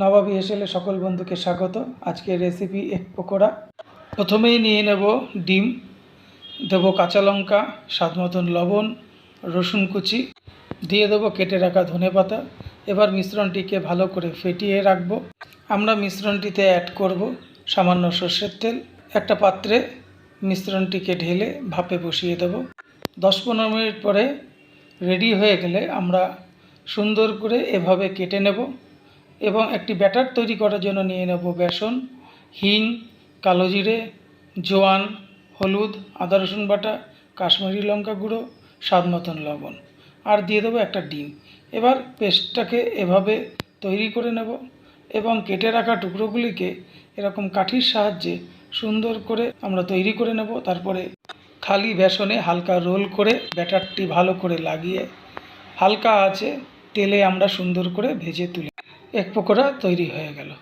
নবাবী এসেলে সকল বন্ধুকে স্বাগত। আজকের রেসিপি এক পকোড়া। প্রথমেই নিয়ে নেব ডিম, দেবো কাঁচা লঙ্কা, স্বাদ মতন লবণ, রসুন কুচি, দিয়ে দেবো কেটে রাখা ধনে পাতা। এবার মিশ্রণটিকে ভালো করে ফেটিয়ে রাখব। আমরা মিশ্রণটিতে অ্যাড করব সামান্য সর্ষের তেল। একটা পাত্রে মিশ্রণটিকে ঢেলে ভাপে বসিয়ে দেবো। দশ পনেরো মিনিট পরে রেডি হয়ে গেলে আমরা সুন্দর করে এভাবে কেটে নেব। এবং একটি ব্যাটার তৈরি করার জন্য নিয়ে নেব বেসন, হিং, কালো জিরে, জোয়ান, হলুদ, আদা রসুন বাটা, কাশ্মীরি লঙ্কা গুঁড়ো, স্বাদ মতন লবণ। আর দিয়ে দেবো একটা ডিম। এবার পেস্টটাকে এভাবে তৈরি করে নেব এবং কেটে রাখা টুকরোগুলিকে এরকম কাঠির সাহায্যে সুন্দর করে আমরা তৈরি করে নেব। তারপরে খালি বেসনে হালকা রোল করে ব্যাটারটি ভালো করে লাগিয়ে হালকা আছে তেলে আমরা সুন্দর করে ভেজে তুলি এক পকোড়া তৈরি হয়ে গেল।